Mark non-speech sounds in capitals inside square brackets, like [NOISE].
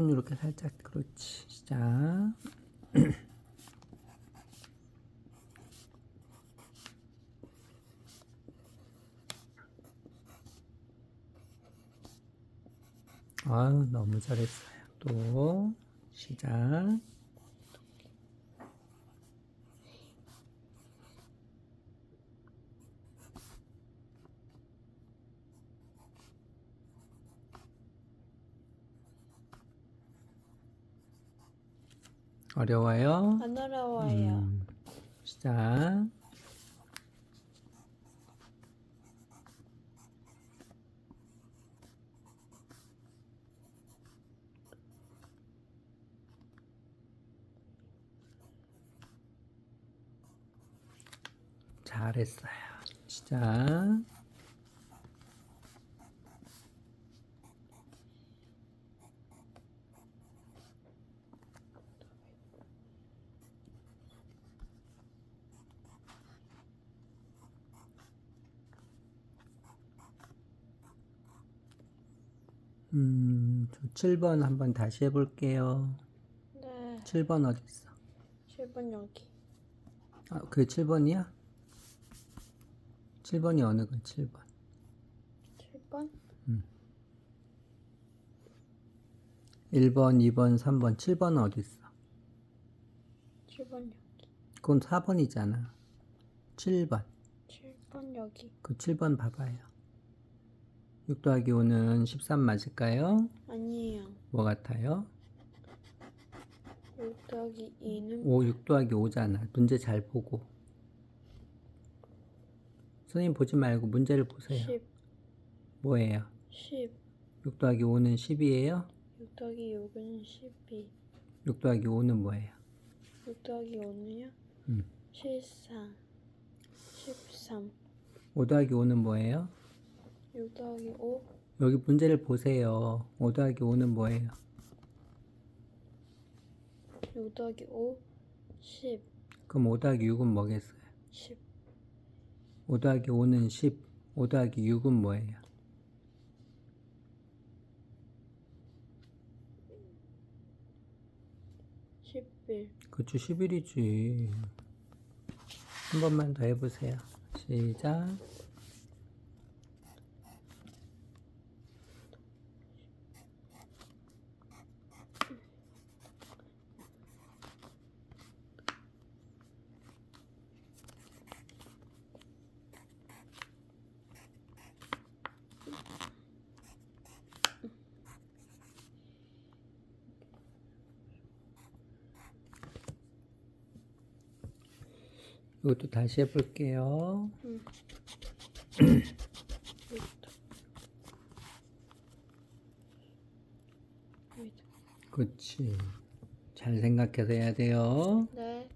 손 이렇게 살짝 그렇지. 시작. [CLEARS THROAT] 아유 너무 잘했어요. 또 시작 어려워요? 안 어려워요. 음, 시작. 잘했어요. 시작. 음, 저 7번 한번 다시 해볼게요. 네. 7번 어디 있어? 7번 여기. 아, 그게 7번이야? 7번이 어느 거? 7번. 7번? 1번, 2번, 3번, 7번은 어디 있어? 7번 여기. 그건 4번이잖아. 7번. 7번 여기. 그 7번 봐봐요. 6 더하기 5는 13 맞을까요? 아니에요. 뭐 같아요? 6 더하기 2는 5, 6 더하기 5잖아. 문제 잘 보고. 선생님 보지 말고 문제를 보세요. 10. 뭐예요? 10. 6 더하기 5는 10이에요? 6 더하기 6은 12. 6 더하기 5는 뭐예요? 6 더하기 5는요? 음. 14. 13. 5 더하기 5는 뭐예요? 6 더하기 5. 여기 문제를 보세요. 5 더하기 5는 뭐예요? 6 더하기 5. 10. 그럼 5 더하기 6은 뭐겠어요? 10. 5 더하기 5는 10. 5 더하기 6은 뭐예요? 11. 그치 11이지. 한 번만 더 해보세요. 시작. 이것도 다시 해볼게요. 응. 그치. 잘 생각해서 해야 돼요. 네.